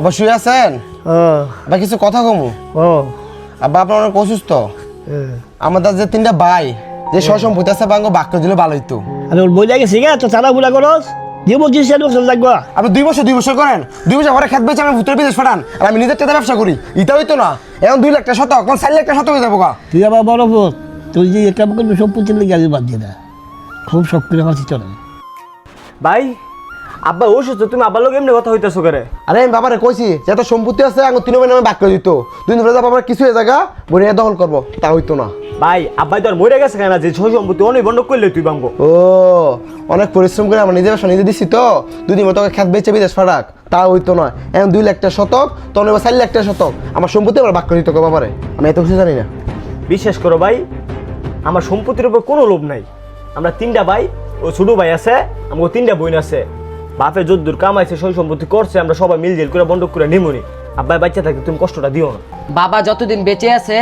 আবার শুয়ে আছেন? ও আবার কিছু কথা কমু? ও। আব্বা আপনার অনেক অসুস্থ। হ্যাঁ। আমাদের যে তিনটা ভাই যে সসম্পত্তি আছে বাঙ্গ বাক্য দিলে ভালো হইতো। আমি ওর বইলা গেছি গা তো চালা বুলা করস। দিয়ে বলছিস সেটা বছর লাগবো আপনি দুই বছর দুই বছর করেন। দুই বছর পরে খেত বেচে আমি ভূতের বিদেশ পাঠান আর আমি নিজের টাকা ব্যবসা করি। এটা হইতো না। এখন দুই লাখ টাকা শতক কোন চার লাখ টাকা শতক হয়ে যাব গা। তুই আবার বড় বোধ তুই যে এটা করবি সম্পত্তির লেগে বাদ দিয়ে না খুব করে আমার চলে ভাই আব্বা অসুস্থ তুমি আব্বার লোক এমনি কথা হইতেছো করে? আরে আমি বাবারে কইছি যে এত সম্পত্তি আছে তিন নামে বাক্য দিত। দুই বাবার কিছু জায়গা বলে দখল করব তা হইতো না। ভাই আব্বাই তো আর মরে গেছে কেন? যে ছয় সম্পত্তি অনেক বন্ধ করলে তুই বাঙ্গো ও অনেক পরিশ্রম করে আমার নিজের ব্যবসা নিজে দিচ্ছি তো। দুই দিন তোকে খেত বেচে বিদেশ ফাটাক তা হইতো না। এখন দুই লাখ টাকা শতক তখন এবার চার লাখ টাকা শতক। আমার সম্পত্তি আমার বাক্য দিত বাবারে। আমি এত কিছু জানি না। বিশ্বাস করো ভাই আমার সম্পত্তির উপর কোনো লোভ নাই। আমরা তিনটা ভাই ও ছোট ভাই আছে আমার তিনটা বোন আছে। বাপে যদ্দুর কামাইছে সই সম্পত্তি করছে আমরা সবাই মিলজেল করে বন্ধক করে নিমুনি। আব্বাই বাচ্চা থাকতে তুমি কষ্টটা দিও না। বাবা যতদিন বেঁচে আছে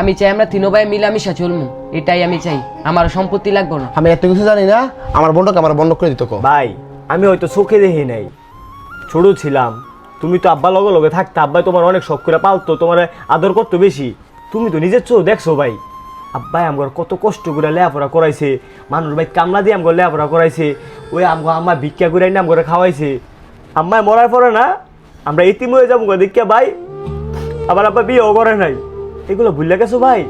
আমি চাই আমরা তিনো ভাই মিলামিশা চলমু। এটাই আমি চাই। আমার সম্পত্তি লাগবে না। আমি এত কিছু জানি না আমার বন্ধক আমার বন্ধক করে দিত কো। ভাই আমি হয়তো চোখে দেখি নাই। ছোট ছিলাম। তুমি তো আব্বা লগে লগে থাকতে আব্বাই তোমার অনেক শখ করে পালতো তোমার আদর করতো বেশি। তুমি তো নিজের চোখ দেখছ ভাই। আব্বাই আমার কত কষ্ট করে লেয়াপড়া করাইছে মানুষ ভাই কামলা দিয়ে আমগো লেয়াপড়া করাইছে। ওই আমগো আম্মা ভিক্ষা করে আইনা আমগরে খাওয়াইছে। আম্মায় মরার পরে না আমরা ইতিম হয়ে যাব দেখিয়া ভাই। আবার আব্বা বিয়েও করে নাই। এগুলো ভুলে গেছো ভাই?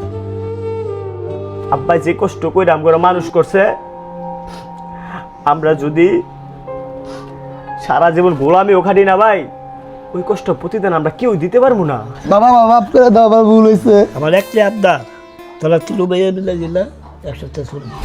আব্বাই যে কষ্ট করে আমগরে মানুষ করছে আমরা যদি সারা জীবন গোলামি ওখানে না ভাই ওই কষ্ট প্রতিদিন আমরা কেউ দিতে পারব না। বাবা বাবা করে দাও বাবা ভুল হয়েছে আমার একটা আবদার তোরা তিলু ভাইয়া মিলে দিলা একসাথে শুনবি